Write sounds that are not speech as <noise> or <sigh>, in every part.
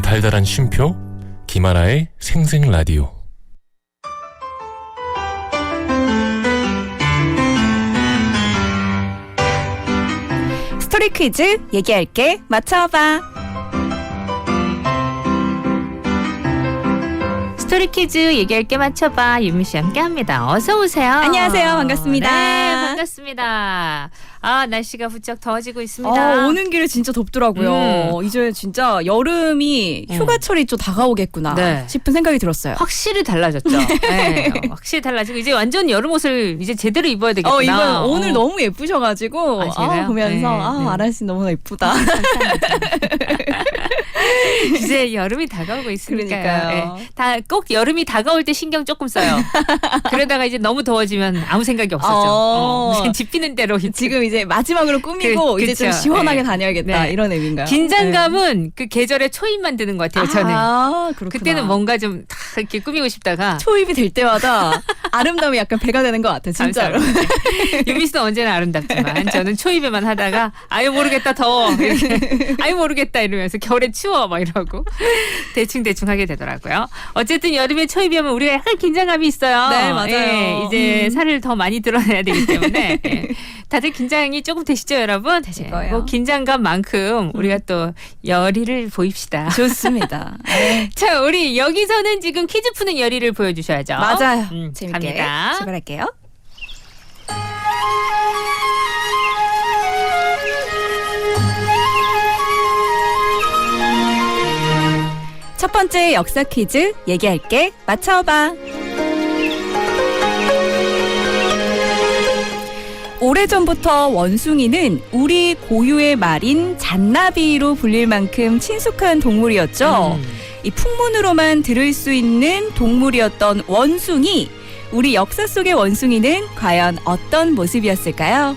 달달한 쉼표 김하나의 생생 라디오 스토리 퀴즈 얘기할게 맞춰봐. 스토리 퀴즈 얘기할 게 맞춰봐 유미 씨 함께 합니다. 어서 오세요. 안녕하세요. 반갑습니다. 네, 반갑습니다. 아 날씨가 부쩍 더워지고 있습니다. 어, 오는 길에 진짜 덥더라고요. 이제 진짜 여름이 음. 휴가철이 좀 다가오겠구나 네. 싶은 생각이 들었어요. 확실히 달라졌죠. 네, 어, 확실히 달라지고 이제 완전 여름 옷을 이제 제대로 입어야 되겠구나. 어, 이거 오늘 어. 너무 예쁘셔가지고 아, 제가요? 보면서 네, 아 네. 아라 씨 너무 예쁘다. 이제 여름이 다가오고 있으니까요. 그러니까요. 네. 다꼭 여름이 다가올 때 신경 조금 써요. 그러다가 이제 너무 더워지면 아무 생각이 없었죠. 어. 어, 무슨 집히는 대로 지금 이제 마지막으로 꾸미고 그- 이제 좀 그쵸. 시원하게 네. 다녀야겠다 네. 이런 의미인가요? 긴장감은 그 계절의 초입만 드는 것 같아요. 저는. 아, 그렇구나. 그때는 뭔가 좀 다 이렇게 꾸미고 싶다가 초입이 될 때마다 아름다움이 약간 배가 되는 것 같아 진짜로. 감사합니다. 유미 씨는 언제나 아름답지만 저는 초입에만 하다가 아유 모르겠다 더워 이렇게 아유 모르겠다 이러면서 겨울에 추워 막 이러고 대충 대충 하게 되더라고요. 어쨌든 여름에 초입이면 우리가 약간 긴장감이 있어요. 네, 맞아요. 예, 이제 음. 살을 더 많이 드러내야 되기 때문에 예. 다들 긴장 이 조금 되시죠 여러분? 되실 예, 거예요. 음. 뭐 긴장감만큼 우리가 또 열의를 보입시다. 좋습니다. <laughs> 네. 자 우리 여기서는 지금 퀴즈 푸는 열의를 보여주셔야죠. 맞아요. 음, 재밌게 갑니다. 출발할게요. 첫 번째 역사 퀴즈 얘기할게 맞춰봐. 오래전부터 원숭이는 우리 고유의 말인 잔나비로 불릴 만큼 친숙한 동물이었죠. 음. 이 풍문으로만 들을 수 있는 동물이었던 원숭이. 우리 역사 속의 원숭이는 과연 어떤 모습이었을까요?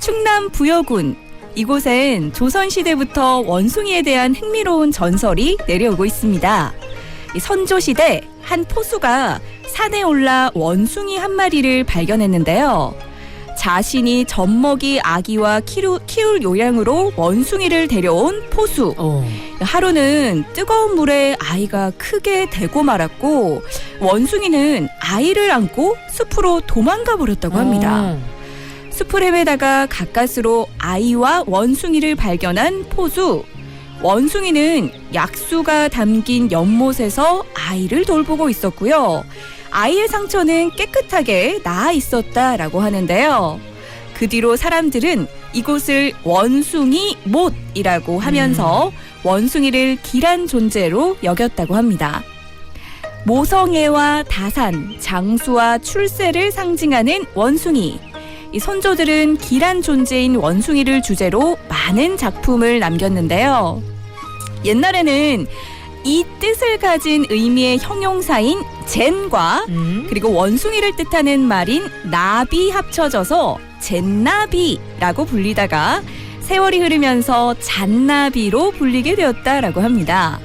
충남 부여군. 이곳엔 조선시대부터 원숭이에 대한 흥미로운 전설이 내려오고 있습니다. 이 선조시대 한 포수가 산에 올라 원숭이 한 마리를 발견했는데요. 자신이 젖먹이 아기와 키루, 키울 요양으로 원숭이를 데려온 포수. 어. 하루는 뜨거운 물에 아이가 크게 대고 말았고 원숭이는 아이를 안고 숲으로 도망가 버렸다고 합니다. 어. 숲을 헤매다가 가까스로 아이와 원숭이를 발견한 포수. 원숭이는 약수가 담긴 연못에서 아이를 돌보고 있었고요. 아이의 상처는 깨끗하게 나아 있었다라고 하는데요. 그 뒤로 사람들은 이곳을 원숭이 못이라고 하면서 원숭이를 길한 존재로 여겼다고 합니다. 모성애와 다산, 장수와 출세를 상징하는 원숭이. 이 선조들은 길한 존재인 원숭이를 주제로 많은 작품을 남겼는데요. 옛날에는 이 뜻을 가진 의미의 형용사인 젠과 음. 그리고 원숭이를 뜻하는 말인 나비 합쳐져서 젠나비라고 불리다가 세월이 흐르면서 잔나비로 불리게 되었다라고 합니다.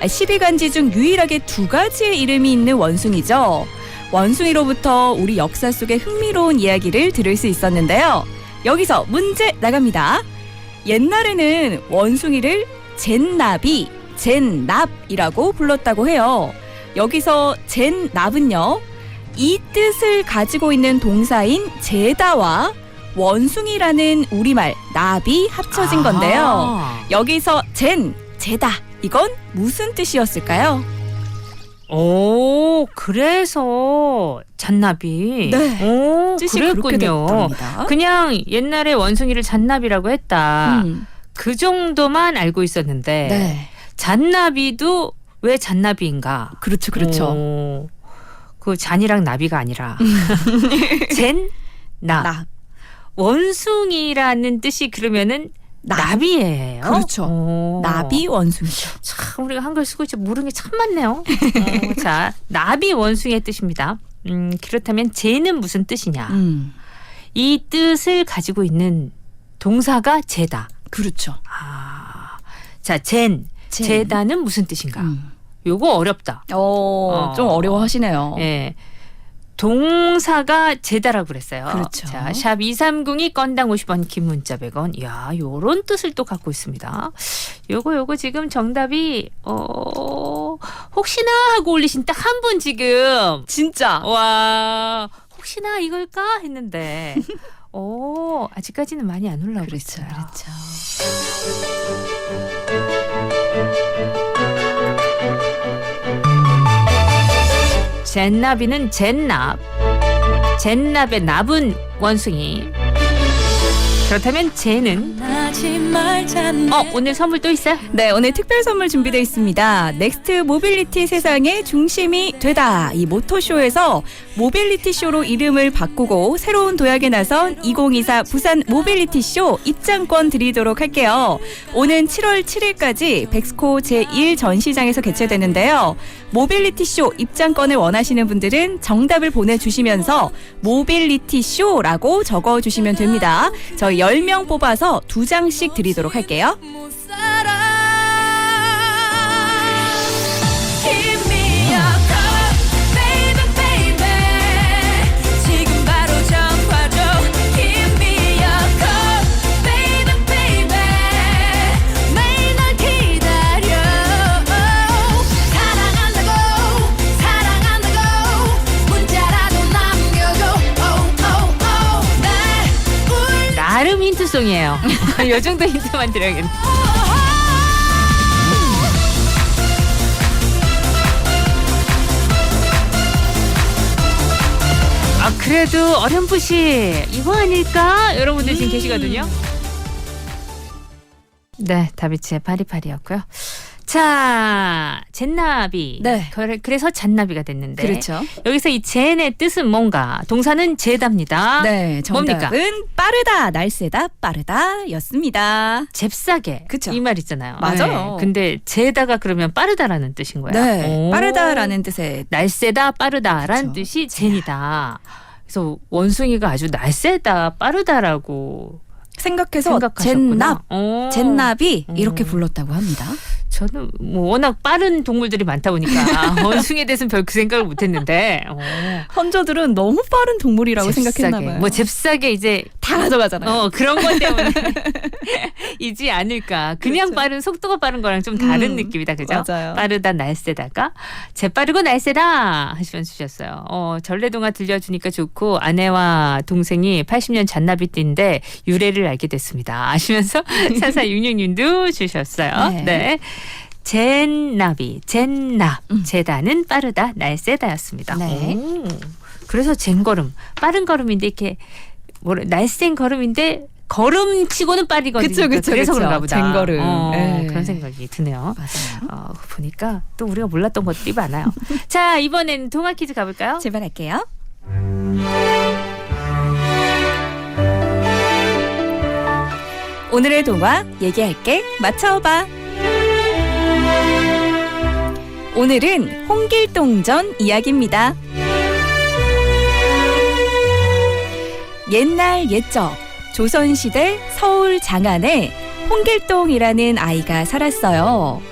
12간지 중 유일하게 두 가지의 이름이 있는 원숭이죠. 원숭이로부터 우리 역사 속의 흥미로운 이야기를 들을 수 있었는데요. 여기서 문제 나갑니다. 옛날에는 원숭이를 젠나비, 젠납이라고 불렀다고 해요. 여기서 젠납은요, 이 뜻을 가지고 있는 동사인 제다와 원숭이라는 우리말 나비 합쳐진 건데요. 아. 여기서 젠, 제다, 이건 무슨 뜻이었을까요? 오, 그래서 잔나비. 네. 오, 뜻이 그렇게 그랬군요. 됐답니다. 그냥 옛날에 원숭이를 잔나비라고 했다. 음, 그 정도만 알고 있었는데 네. 잔나비도 왜 잔나비인가? 그렇죠, 그렇죠. 오, 그 잔이랑 나비가 아니라 <laughs> 젠, 나. 나. 원숭이라는 뜻이 그러면은 나. 나비예요. 그렇죠. 오. 나비 원숭이죠. 참 우리가 한글 쓰고 있지 모르는 게 참 많네요. 어, 자, 나비 원숭이의 뜻입니다. 음, 그렇다면 제는 무슨 뜻이냐? 음, 이 뜻을 가지고 있는 동사가 제다. 그렇죠. 아, 자, 젠, 젠. 제다는 무슨 뜻인가? 음. 요거 어렵다. 어, 어. 좀 어려워하시네요. 예. 동사가 제다라고 그랬어요. 그렇죠. 자, 샵 230이 건당 50원, 긴 문자 100원. 이야, 요런 뜻을 또 갖고 있습니다. 요거 요거 지금 정답이 어 혹시나 하고 올리신 딱 한 분 지금 진짜. 와 혹시나 이걸까 했는데 오 아직까지는 많이 안 올라오고 그렇죠, 있어요. 그렇죠. 젠나비는 젠납. 젠납의 납은 원숭이. 그렇다면 젠은 어 오늘 선물 또 있어요? 네, 오늘 특별 선물 준비되어 있습니다. 넥스트 모빌리티 세상의 중심이 되다. 이 모토쇼에서 모빌리티 쇼로 이름을 바꾸고 새로운 도약에 나선 2024 부산 모빌리티 쇼 입장권 드리도록 할게요. 오는 7월 7일까지 백스코 제1 전시장에서 개최되는데요. 모빌리티 쇼 입장권을 원하시는 분들은 정답을 보내주시면서 모빌리티 쇼라고 적어주시면 됩니다. 저희 10명 뽑아서 두장 씩 드리도록 할게요. 힌트송이에요. <laughs> 요 정도 힌트만 드려야겠네. 아 그래도 어렴풋이 이거 아닐까? 여러분들 지금 계시거든요. 네, 다비치의 파리파리였고요. 자, 젠나비. 네. 그래- 그래서 잔나비가 됐는데. 그렇죠. 여기서 이 젠의 뜻은 뭔가? 동사는 제답니다. 네, 뭡니까? 정답은 빠르다, 날쌔다, 빠르다였습니다. 잽싸게. 그쵸. 이 말 있잖아요. 맞아요. 네. 근데 제다가 그러면 빠르다라는 뜻인 거예요. 네, 오. 빠르다라는 뜻의 날쌔다 빠르다라는 그쵸. 뜻이 젠이다. 그래서 원숭이가 아주 날쌔다 빠르다라고 생각해서 생각하셨구나. 젠납, 어. 젠납이 음. 이렇게 불렀다고 합니다. 저는 뭐 워낙 빠른 동물들이 많다 보니까 <laughs> 원숭이에 대해서는 별 그 생각을 못했는데 어. 헌저들은 너무 빠른 동물이라고. 생각했나 봐요. 뭐 잽싸게 이제 다 가져가잖아요. 어 그런 것 때문에 <laughs> 이지 않을까. 그냥 그렇죠. 빠른 속도가 빠른 거랑 좀 다른 음, 느낌이다, 그죠? 맞아요. 빠르다 날쌔다가 재빠르고 날쌔다 하시면서 주셨어요. 어 전래동화 들려주니까 좋고 아내와 동생이 80년 잔나비띠인데 유래를 알게 됐습니다. 하시면서 <laughs> 사사육육님도 주셨어요. 네. 네. 젠나비, 젠나, 음. 제다는 빠르다, 날쌔다였습니다. 네. 오, 그래서 젠걸음, 빠른 걸음인데 이렇게 뭐라 날쌘 걸음인데 걸음치고는 빠르거든요. 그쵸, 그쵸, 그래서 그쵸. 그런가 보다. 젠걸음. 어, 네. 그런 생각이 드네요. 맞아요. 어, 보니까 또 우리가 몰랐던 것들이 많아요. <laughs> 자, 이번엔 동화 퀴즈 가볼까요? 출발할게요. 오늘의 동화 얘기할게 맞춰봐. 오늘은 홍길동전 이야기입니다. 옛날 옛적 조선시대 서울 장안에 홍길동이라는 아이가 살았어요.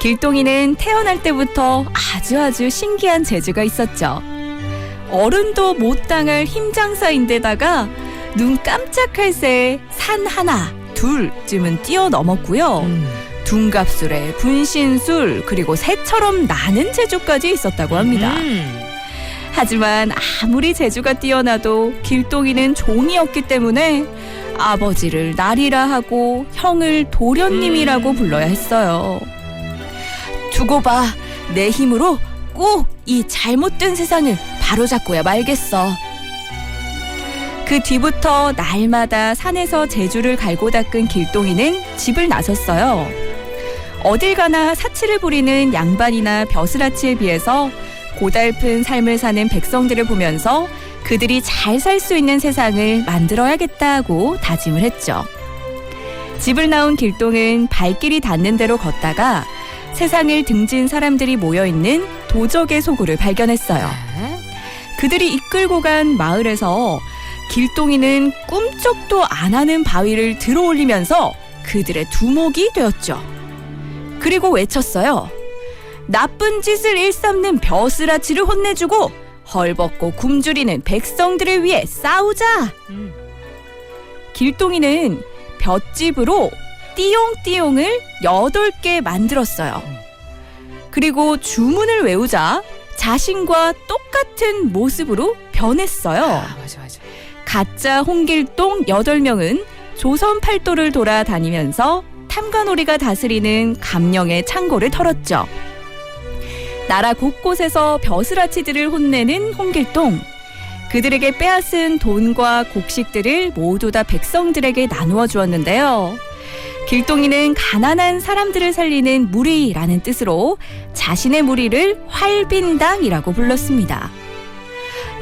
길동이는 태어날 때부터 아주 아주 신기한 재주가 있었죠. 어른도 못 당할 힘장사인데다가 눈 깜짝할 새에 산 하나, 둘쯤은 뛰어넘었고요. 음. 둔갑술에 분신술 그리고 새처럼 나는 재주까지 있었다고 합니다. 음. 하지만 아무리 재주가 뛰어나도 길동이는 종이었기 때문에 아버지를 나리라 하고 형을 도련님이라고 음. 불러야 했어요. 두고 봐. 내 힘으로 꼭 이 잘못된 세상을 바로잡고야 말겠어. 그 뒤부터 날마다 산에서 재주를 갈고 닦은 길동이는 집을 나섰어요. 어딜 가나 사치를 부리는 양반이나 벼슬아치에 비해서 고달픈 삶을 사는 백성들을 보면서 그들이 잘 살 수 있는 세상을 만들어야겠다고 다짐을 했죠. 집을 나온 길동은 발길이 닿는 대로 걷다가 세상을 등진 사람들이 모여 있는 도적의 소굴을 발견했어요. 네. 그들이 이끌고 간 마을에서 길동이는 꿈쩍도 안 하는 바위를 들어 올리면서 그들의 두목이 되었죠. 그리고 외쳤어요. 나쁜 짓을 일삼는 벼슬아치를 혼내주고 헐벗고 굶주리는 백성들을 위해 싸우자. 음. 길동이는 볏집으로 띠용띠용을 여덟 개 만들었어요. 그리고 주문을 외우자 자신과 똑같은 모습으로 변했어요. 아, 맞아, 맞아. 가짜 홍길동 8명은 조선 팔도를 돌아다니면서 탐관오리가 다스리는 감령의 창고를 털었죠. 나라 곳곳에서 벼슬아치들을 혼내는 홍길동. 그들에게 빼앗은 돈과 곡식들을 모두 다 백성들에게 나누어 주었는데요. 길동이는 가난한 사람들을 살리는 무리라는 뜻으로 자신의 무리를 활빈당이라고 불렀습니다.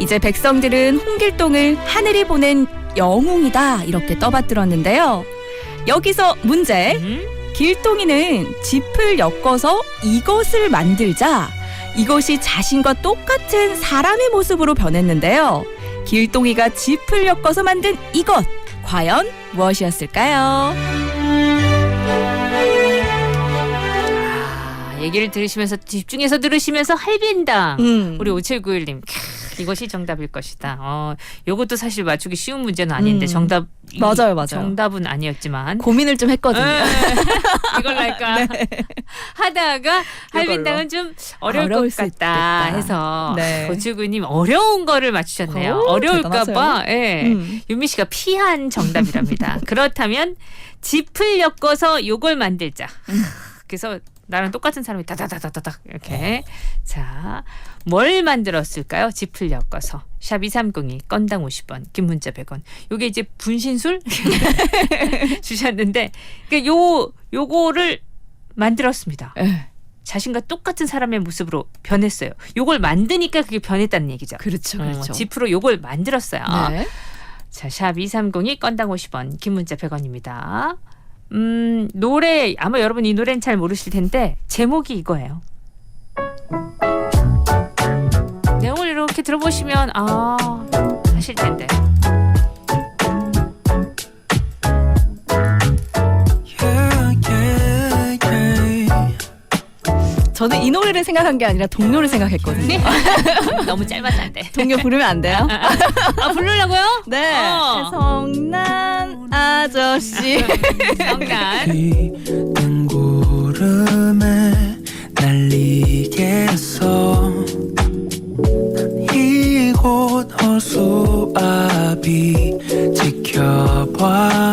이제 백성들은 홍길동을 하늘이 보낸 영웅이다 이렇게 떠받들었는데요. 여기서 문제. 음? 길동이는 짚을 엮어서 이것을 만들자 이것이 자신과 똑같은 사람의 모습으로 변했는데요. 길동이가 짚을 엮어서 만든 이것 과연 무엇이었을까요? 아, 얘기를 들으시면서 집중해서 들으시면서 할빈다. 음. 우리 5791님. 이것이 정답일 것이다. 어, 요것도 사실 맞추기 쉬운 문제는 아닌데 음. 정답 이- 맞아요, 맞아요. 정답은 아니었지만 고민을 좀 했거든요. <laughs> 에, 이걸 할까 하다가 할빈당은 좀 어려울 어려울 것수 같다 있겠다. 해서 네. 고칠구님 어려운 거를 맞추셨네요. 오, 어려울까봐. 예. 음. 윤미 씨가 피한 정답이랍니다. <laughs> 그렇다면 짚을 엮어서 요걸 만들자. 음. 그래서 나랑 똑같은 사람이 다다다다다닥 이렇게 자 뭘 만들었을까요? 짚을 엮어서 샵 2302 건당 50원 긴 문자 100원 요게 이제 분신술 <laughs> 주셨는데 그요 요거를 만들었습니다. 에, 자신과 똑같은 사람의 모습으로 변했어요. 요걸 만드니까 그게 변했다는 얘기죠. 그렇죠, 어, 그렇죠. 짚으로 요걸 만들었어요. 네. 자, 샵 2302 건당 50원, 긴 문자 100원입니다. 음, 노래 아마 여러분 이 노래는 잘 모르실 텐데 제목이 이거예요. 내용을 이렇게 들어보시면 아 하실 텐데. 저는 이 노래를 생각한 게 아니라 동료를 생각했거든요. <laughs> 너무 짧아서 안 돼. 동료 부르면 안 돼요? <laughs> 아 부르려고요? 네. 어. 성난 아저씨. 뜬 구름에 날리겠어 이곳 허수아비 지켜봐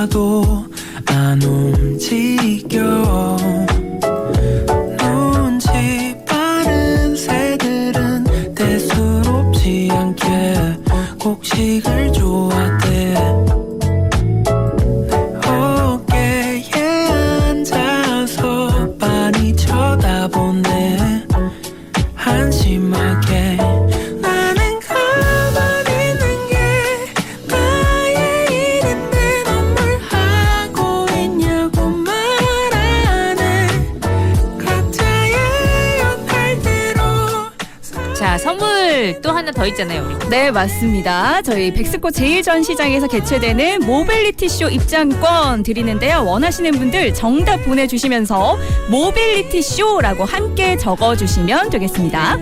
있잖아요 우리. 네, 맞습니다. 저희 백스코 제1전시장에서 개최되는 모빌리티 쇼 입장권 드리는데요. 원하시는 분들 정답 보내주시면서 모빌리티 쇼라고 함께 적어주시면 되겠습니다.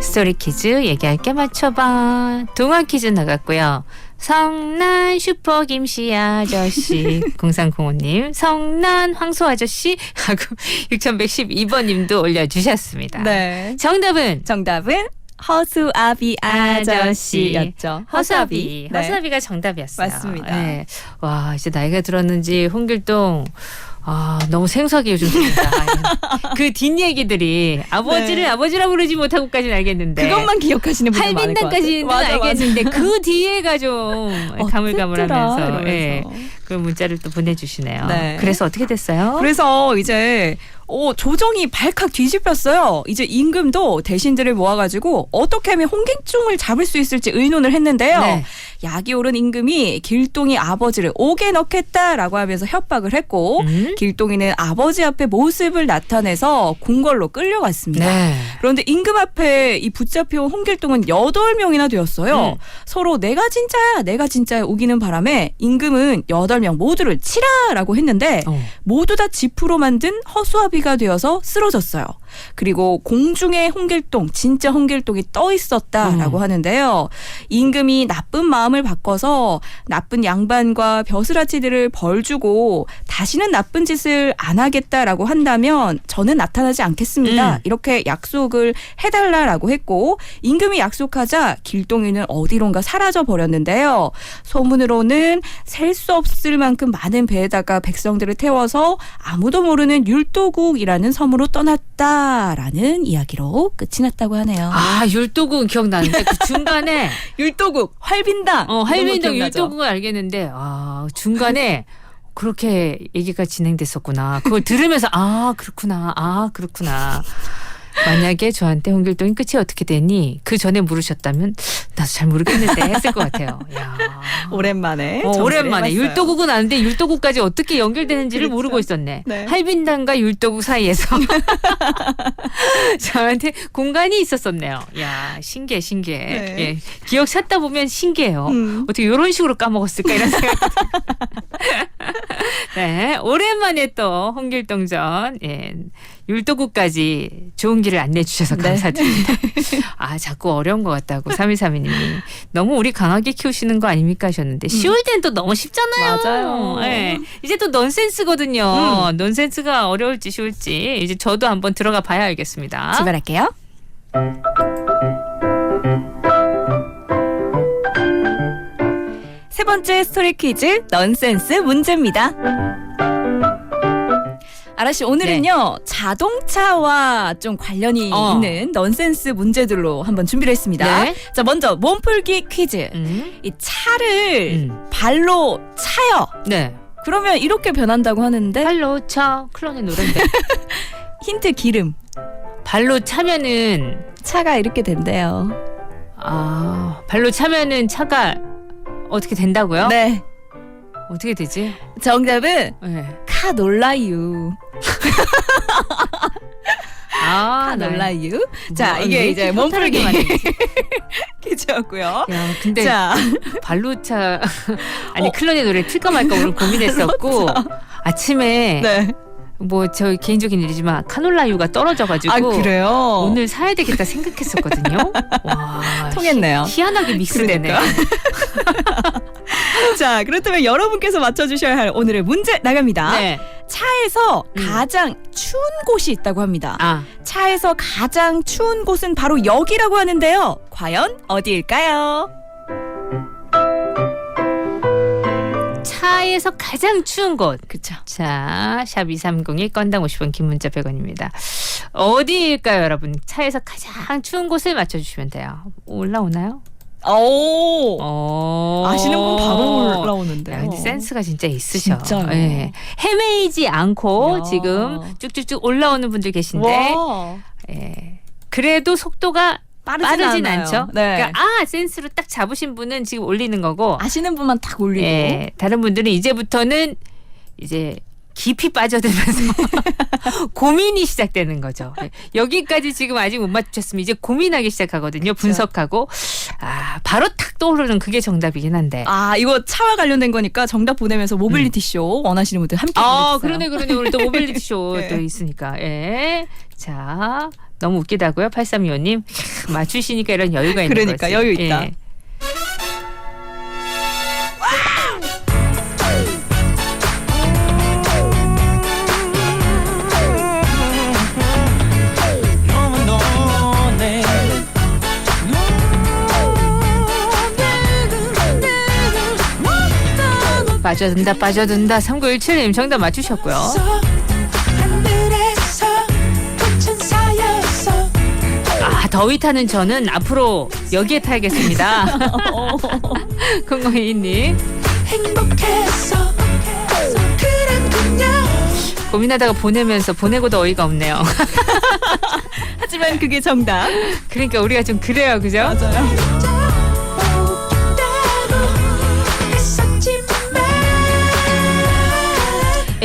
스토리 퀴즈 얘기할 게 맞춰봐. 동화 퀴즈 나갔고요. 성난 슈퍼 김씨 아저씨 <laughs> 0305님 성난 황소 아저씨 하고 <laughs> 6112번 님도 올려주셨습니다. 네. 정답은 정답은 허수아비 아저씨. 아저씨였죠. 허수아비. 네. 허수아비가 정답이었어요. 맞습니다. 네. 와, 이제 나이가 들었는지 홍길동 아, 너무 생소하게 요즘 들린다. <laughs> 그 뒷얘기들이 아버지를 네. 아버지라 부르지 못하고까지는 알겠는데. 그것만 기억하시는 분들 많을 것 같아요. 할빈당까지는 맞아. 알겠는데 그 <laughs> 뒤에가 좀 가물가물하면서 어쨌더라, 예. 그 문자를 또 보내주시네요. 네. 그래서 어떻게 됐어요? 그래서 이제 어, 조정이 발칵 뒤집혔어요. 이제 임금도 대신들을 모아가지고 어떻게 하면 홍길중을 잡을 수 있을지 의논을 했는데요. 네. 약이 오른 임금이 길동이 아버지를 옥에 넣겠다라고 하면서 협박을 했고 음? 길동이는 아버지 앞에 모습을 나타내서 궁궐로 끌려갔습니다. 네. 그런데 임금 앞에 이 붙잡혀온 홍길동은 여덟 명이나 되었어요. 음. 서로 내가 진짜야, 내가 진짜야 우기는 바람에 임금은 여덟 명 모두를 치라라고 했는데 어. 모두 다 지프로 만든 허수아비 가 되어서 쓰러졌어요. 그리고 공중에 홍길동, 진짜 홍길동이 떠 있었다라고 음. 하는데요. 임금이 나쁜 마음을 바꿔서 나쁜 양반과 벼슬아치들을 벌 주고 다시는 나쁜 짓을 안 하겠다라고 한다면 저는 나타나지 않겠습니다. 음. 이렇게 약속을 해달라라고 했고 임금이 약속하자 길동이는 어디론가 사라져 버렸는데요. 소문으로는 셀 수 없을 만큼 많은 배에다가 백성들을 태워서 아무도 모르는 율도국이라는 섬으로 떠났다 라는 이야기로 끝이 났다고 하네요. 아 율도국은 기억나는데 그 중간에 <laughs> 율도국 활빈당. 어, 이런 거 할빈동 기억나죠? 율도국은 알겠는데 아 중간에 그렇게 얘기가 진행됐었구나. 그걸 들으면서 아 그렇구나, 아 그렇구나. 만약에 저한테 홍길동이 끝이 어떻게 되니 그 전에 물으셨다면 나도 잘 모르겠는데 했을 것 같아요. 야. 오랜만에 어, 오랜만에 해봤어요. 율도국은 아는데 율도국까지 어떻게 연결되는지를 그렇죠. 모르고 있었네. 네. 할빈당과 율도국 사이에서 <laughs> 저한테 공간이 있었었네요. 야 신기해 신기해. 네. 예, 기억 찾다 보면 신기해요. 음. 어떻게 이런 식으로 까먹었을까 이런 생각. <laughs> 네, 오랜만에 또 홍길동전 예, 율도국까지 좋은 길을 안내해 주셔서 네. 감사드립니다. <laughs> 아 자꾸 어려운 것 같다고 3232님이 너무 우리 강하게 키우시는 거 아닙니까 하셨는데 쉬울 땐 또 너무 쉽잖아요. 음. 맞아요. 음. 예, 이제 또 넌센스거든요. 넌센스가 어려울지 쉬울지 이제 저도 한번 들어가 봐야 알겠습니다. 출발할게요. 세 번째 스토리 퀴즈 넌센스 문제입니다. 아라 씨 오늘은요 자동차와 좀 관련이 어. 있는 넌센스 문제들로 한번 준비를 했습니다. 네. 자 먼저 몸풀기 퀴즈. 음, 이 차를 음. 발로 차요. 네. 그러면 이렇게 변한다고 하는데 발로 차 클론의 노래인데 <laughs> 힌트 기름. 발로 차면은 차가 이렇게 된대요. 아 발로 차면은 차가 어떻게 된다고요? 네. 어떻게 되지? 정답은 네. 카 놀라유. 아 카 나- 놀라유. 자, 뭐, 이게 왜 이제 이렇게 몸풀기 허탈하게 만들지? <laughs> 퀴즈였고요. 야 근데 자, 발로 차 <laughs> 아니 어. 클론의 노래 틀까 말까 오늘 고민했었고 <laughs> 아침에 네. 뭐 저 개인적인 일이지만 카놀라유가 떨어져가지고 아, 그래요? 오늘 사야 되겠다 생각했었거든요. <laughs> 와 통했네요. 희, 희한하게 믹스되네. <laughs> 자, 그렇다면 여러분께서 맞춰주셔야 할 오늘의 문제 나갑니다. 네. 차에서 음. 가장 추운 곳이 있다고 합니다. 아 차에서 가장 추운 곳은 바로 여기라고 하는데요. 과연 어디일까요? 차에서 가장 추운 곳. 그쵸. 자, 샵 2302 건당 50원 긴 문자 100원입니다. 어디일까요, 여러분? 차에서 가장 추운 곳을 맞춰 주시면 돼요. 올라오나요? 오. 어. 아시는 분 바로 올라오는데요. 야, 근데 센스가 진짜 있으셔. 진짜요? 예. 헤매이지 않고 야. 지금 쭉쭉쭉 올라오는 분들 계신데, 와. 예. 그래도 속도가 빠르진, 빠르진. 않죠. 네. 그러니까 아 센스로 딱 잡으신 분은 지금 올리는 거고, 아시는 분만 딱 올리고. 예, 다른 분들은 이제부터는 이제 깊이 빠져들면서 <laughs> 고민이 시작되는 거죠. 예, 여기까지 지금 아직 못 맞추셨으면 이제 고민하기 시작하거든요. 분석하고 아 바로 탁 떠오르는 그게 정답이긴 한데. 아 이거 차와 관련된 거니까 정답 보내면서 모빌리티 쇼 원하시는 분들 함께 음. 아, 보내주세요. 그러네, 그러네. 오늘 또 <laughs> 모빌리티 쇼 네. 또 있으니까. 예. 자, 너무 웃기다고요? 8325님. 맞추시니까 이런 여유가 있는 그러니까, 거지. 여유 있다. 예. 빠져든다, 빠져든다. 3917님 정답 맞추셨고요. 더위 타는 저는 앞으로 여기에 타야겠습니다. 0022님. 행복했어 그랬군요 고민하다가 보내면서 보내고도 어이가 없네요. <laughs> 하지만 그게 정답. 그러니까 우리가 좀 그래요, 그죠? 맞아요.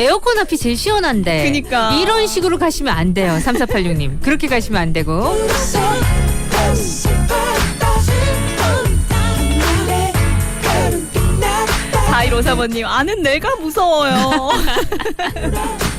에어컨 앞이 제일 시원한데. 그니까. 이런 식으로 가시면 안 돼요. 3486님. 그렇게 가시면 안 되고. 4153번님, 아는 내가 무서워요. <laughs>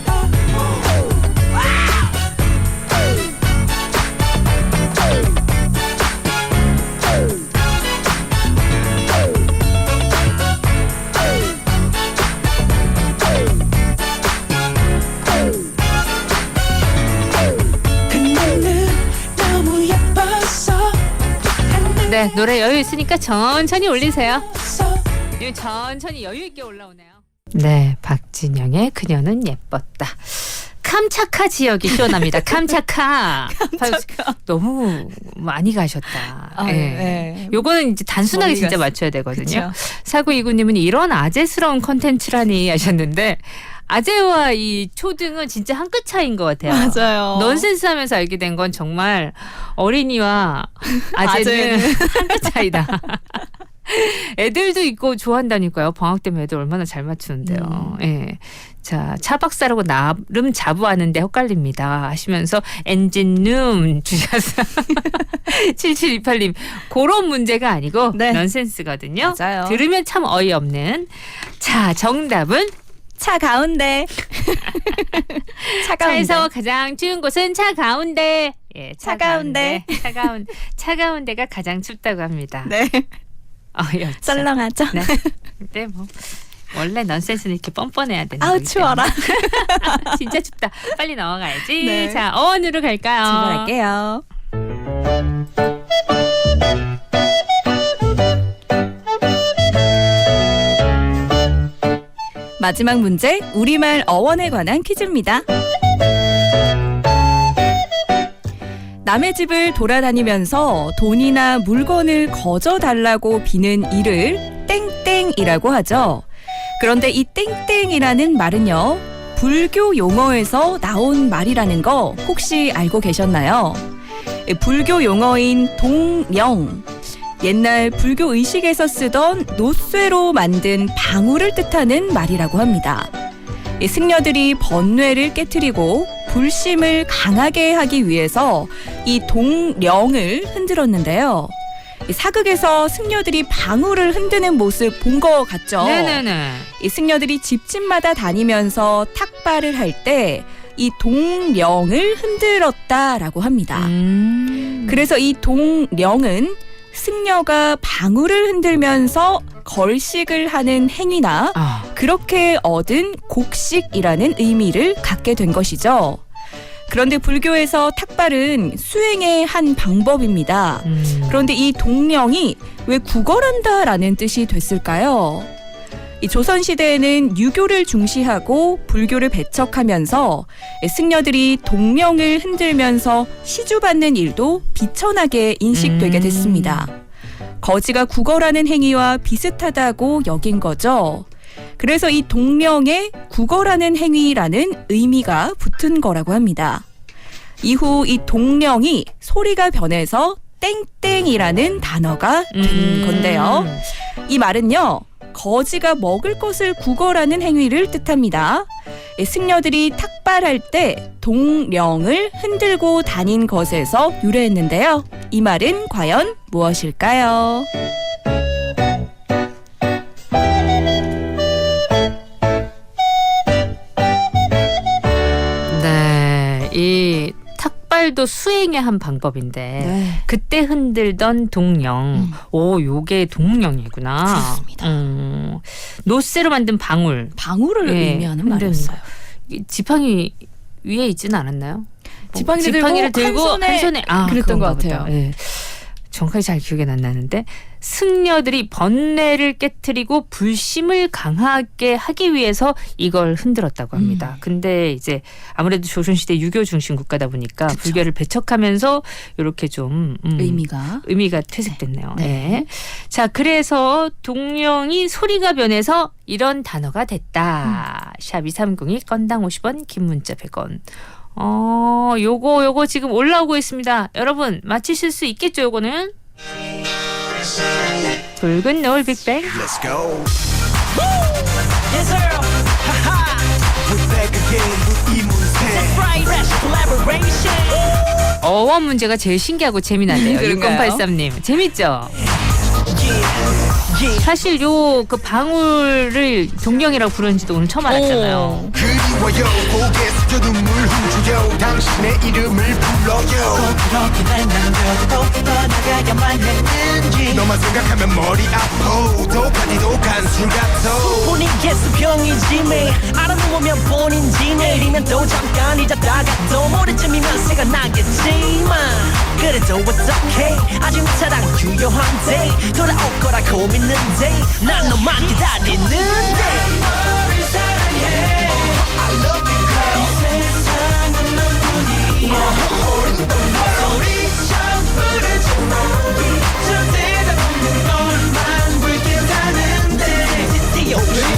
네, 노래 여유 있으니까 천천히 올리세요. 천천히 여유 있게 올라오네요. 네, 박진영의 그녀는 예뻤다. 캄차카 지역이 시원합니다. <laughs> 캄차카. 너무 많이 가셨다. 아, 예. 네. 요거는 이제 단순하게 진짜 갔어. 맞춰야 되거든요. 사구 이구님은 이런 아재스러운 컨텐츠라니 하셨는데 아재와 이 초등은 진짜 한 끗 차이인 것 같아요. 맞아요. 넌센스 하면서 알게 된 건 정말 어린이와 <laughs> 아재는. <laughs> 한 끗 차이다. 애들도 있고 좋아한다니까요. 방학 때문에 애들 얼마나 잘 맞추는데요. 음. 예. 자, 차 박사라고 나름 자부하는데 헛갈립니다. 하시면서 엔진룸 주셔서 7728님 그런 문제가 아니고 네. 넌센스거든요. 맞아요. 들으면 참 어이없는. 자, 정답은 차 가운데. 차 가운데. 차에서 가장 추운 곳은 차 가운데. 예, 차 차가운데. 가운데. 차가운 차가운데가 가장 춥다고 합니다. 네. 어이없죠. 썰렁하죠? 네. 근데 뭐 원래 넌센스는 이렇게 뻔뻔해야 되는 아우, 거기 추워라. 때문에. <laughs> 진짜 춥다. 빨리 넘어가야지. 네. 자, 어원으로 갈까요? 출발할게요. 마지막 문제 우리말 어원에 관한 퀴즈입니다. 남의 집을 돌아다니면서 돈이나 물건을 거저 달라고 비는 일을 땡땡이라고 하죠. 그런데 이 땡땡이라는 말은요. 불교 용어에서 나온 말이라는 거 혹시 알고 계셨나요? 예, 불교 용어인 동명. 옛날 불교 의식에서 쓰던 노쇠로 만든 방울을 뜻하는 말이라고 합니다. 이 승려들이 번뇌를 깨뜨리고 불심을 강하게 하기 위해서 이 동령을 흔들었는데요. 이 사극에서 승려들이 방울을 흔드는 모습 본거 같죠? 네네네. 이 승려들이 집집마다 다니면서 탁발을 할 때 이 동령을 흔들었다라고 합니다. 음. 그래서 이 동령은 승려가 방울을 흔들면서 걸식을 하는 행위나 아, 그렇게 얻은 곡식이라는 의미를 갖게 된 것이죠. 그런데 불교에서 탁발은 수행의 한 방법입니다. 음. 그런데 이 동령이 왜 구걸한다라는 뜻이 됐을까요? 이 조선시대에는 유교를 중시하고 불교를 배척하면서 승려들이 동령을 흔들면서 시주받는 일도 비천하게 인식되게 음. 됐습니다. 거지가 구걸하는 행위와 비슷하다고 여긴 거죠. 그래서 이 동령에 구걸하는 행위라는 의미가 붙은 거라고 합니다. 이후 이 동령이 소리가 변해서 땡땡이라는 단어가 된 음. 건데요. 이 말은요. 거지가 먹을 것을 구걸하는 행위를 뜻합니다. 예, 승려들이 탁발할 때 동령을 흔들고 다닌 것에서 유래했는데요. 이 말은 과연 무엇일까요? 탁발도 수행의 한 방법인데 네. 그때 흔들던 동령, 음. 오, 요게 동령이구나. 그렇습니다. 음, 노쇠로 만든 방울, 방울을 예, 의미하는 흔드는 말이었어요. 이 지팡이 위에 있지는 않았나요? 뭐 지팡이를 들고 한 손에 한 손에 아, 그랬던 것 같아요. 예. 정확하게 잘 기억이 안 나는데 승려들이 번뇌를 깨뜨리고 불심을 강하게 하기 위해서 이걸 흔들었다고 합니다. 음. 근데 이제 아무래도 조선시대 유교 중심 국가다 보니까 불교를 배척하면서 이렇게 좀 음, 의미가 의미가 퇴색됐네요. 네. 네. 자, 그래서 동령이 소리가 변해서 이런 단어가 됐다. 샵 230이 건당 50원, 긴 문자 100원. 어, 요거 요거 지금 올라오고 있습니다. 여러분 맞히실 수 있겠죠, 요거는? 붉은 노을 빅뱅. Let's go. Yes, sir. Haha. We're back again with 이문세. Right. Fresh collaboration. 어원 문제가 제일 신기하고 재미나네요. <laughs> 그런가요? 6083님. 재밌죠? Yeah. 사실 요 그 방울을 동령이라고 부르는지도 오늘 처음 알았잖아요. 그리워요. 고개 숙여 눈물 훔쳐요. 당신의 이름을 불러요. 그렇게 날 남겨두고 떠나가야만 했는지. 너만 생각하면 머리 아파. 독한 이 독한 술 같아. 본인 개수병이지 매. 알아보면 본인지 내일이면 또 잠깐 잊었다가 또 모레쯤이면 생각나겠지만 그래도 어떡해 아직 내 사랑 유효한데 돌아올 거라고 믿는데 난 너만 기다리는데. 너뿐이야. 소리쳐 부르지 마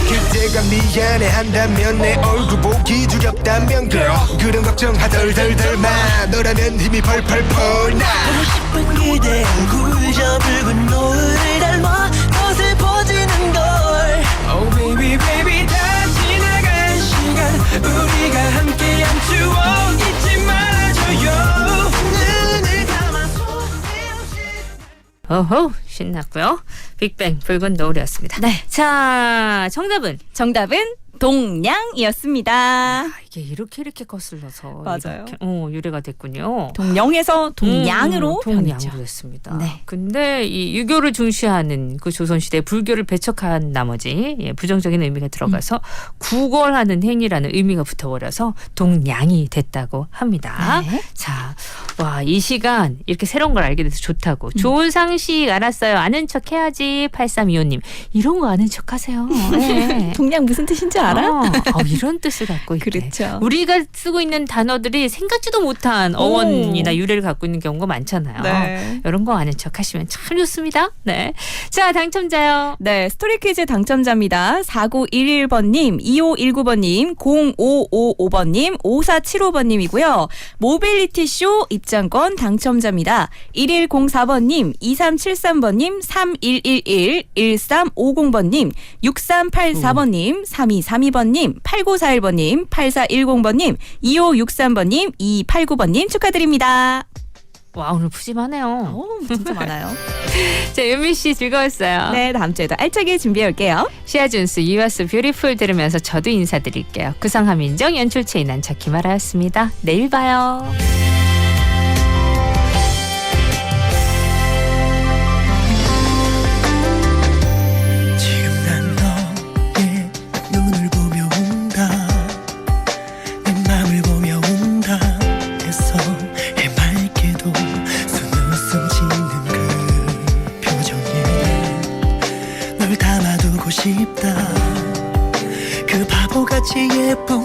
그때가 미안해 한다면 내 얼굴 보기 두렵다면 girl. 그런 걱정 하덜덜덜 마 너라면 힘이 펄펄 퍼나. 싶은 그대 얼굴 저 붉은 노을을 닮아 더 슬퍼지는 걸. Oh baby baby 다 지나간 시간. 우리가 함께한 추억 잊지 말아줘요. 눈을 감아서 어허 신났고요. 빅뱅 붉은 노을이었습니다. 네. 자 정답은 정답은 동냥이었습니다. 아, 이게 이렇게 이렇게 거슬러서 맞아요. 이렇게, 어, 유래가 됐군요. 동령에서 동양으로 음. 동양으로 됐습니다. 네. 근데 이 유교를 중시하는 그 조선시대 불교를 배척한 나머지 예, 부정적인 의미가 들어가서 구걸하는 행위라는 의미가 붙어버려서 동양이 됐다고 합니다. 네. 자, 와, 이 시간 이렇게 새로운 걸 알게 돼서 좋다고. 좋은 상식 알았어요. 아는 척 해야지. 8325님. 이런 거 아는 척 하세요. <laughs> 네. 동양 무슨 뜻인지 알아? 어, 어, 이런 뜻을 갖고 있대. 그렇죠. 우리가 쓰고 있는 단어들이 생각지도 못한 어원이나 유래를 갖고 있는 경우가 많잖아요. 네. 이런 거 아는 척 하시면 참 좋습니다. 네. 자, 당첨자요. 네, 스토리 퀴즈 당첨자입니다. 4911번님, 2519번님, 0555번님, 5475번님이고요. 모빌리티 쇼 입장권 당첨자입니다. 1104번님, 2373번님, 3111, 1350번님, 6384번님, 3232번님, 8941번님, 8410번님, 2563번님, 289번님 축하드립니다. 와, 오늘 푸짐하네요. 오, 진짜 많아요. <laughs> 자, 윤미 씨 즐거웠어요. 네, 다음 주에도 알차게 준비해 올게요. 시아준스 유아스 뷰티풀 들으면서 저도 인사드릴게요. 구상함 인정 연출 체 인한차 김아라였습니다. 내일 봐요. 표